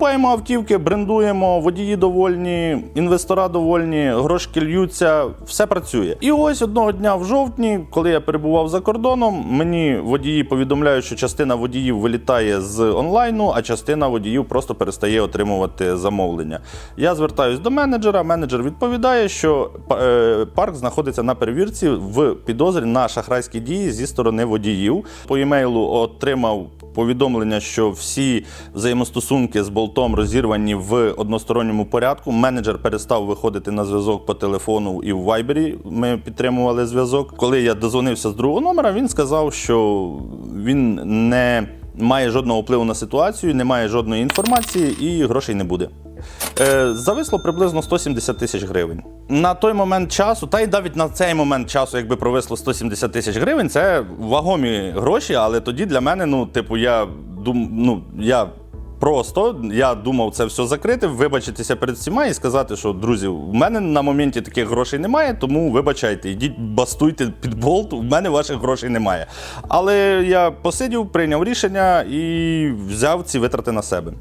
Скупаємо автівки, брендуємо, водії довольні, інвестора довольні, грошки льються, все працює. І ось одного дня в жовтні, коли я перебував за кордоном, мені водії повідомляють, що частина водіїв вилітає з онлайну, а частина водіїв просто перестає отримувати замовлення. Я звертаюсь до менеджера. Менеджер відповідає, що е, парк знаходиться на перевірці в підозрі на шахрайські дії зі сторони водіїв. По емейлу отримав повідомлення, що всі взаємостосунки з болтом розірвані в односторонньому порядку. Менеджер перестав виходити на зв'язок по телефону і в Вайбері. Ми підтримували зв'язок. Коли я дозвонився з другого номера, він сказав, що він не має жодного впливу на ситуацію, не має жодної інформації і грошей не буде. Е, зависло приблизно 170 тисяч гривень. На той момент часу, та й навіть на цей момент часу, якби провисло 170 тисяч гривень, це вагомі гроші, але тоді для мене, ну, типу, я дум, ну, я просто я думав це все закрити, вибачитися перед всіма і сказати, що друзі, в мене на моменті таких грошей немає, тому вибачайте, йдіть бастуйте під болт, в мене ваших грошей немає. Але я посидів, прийняв рішення і взяв ці витрати на себе.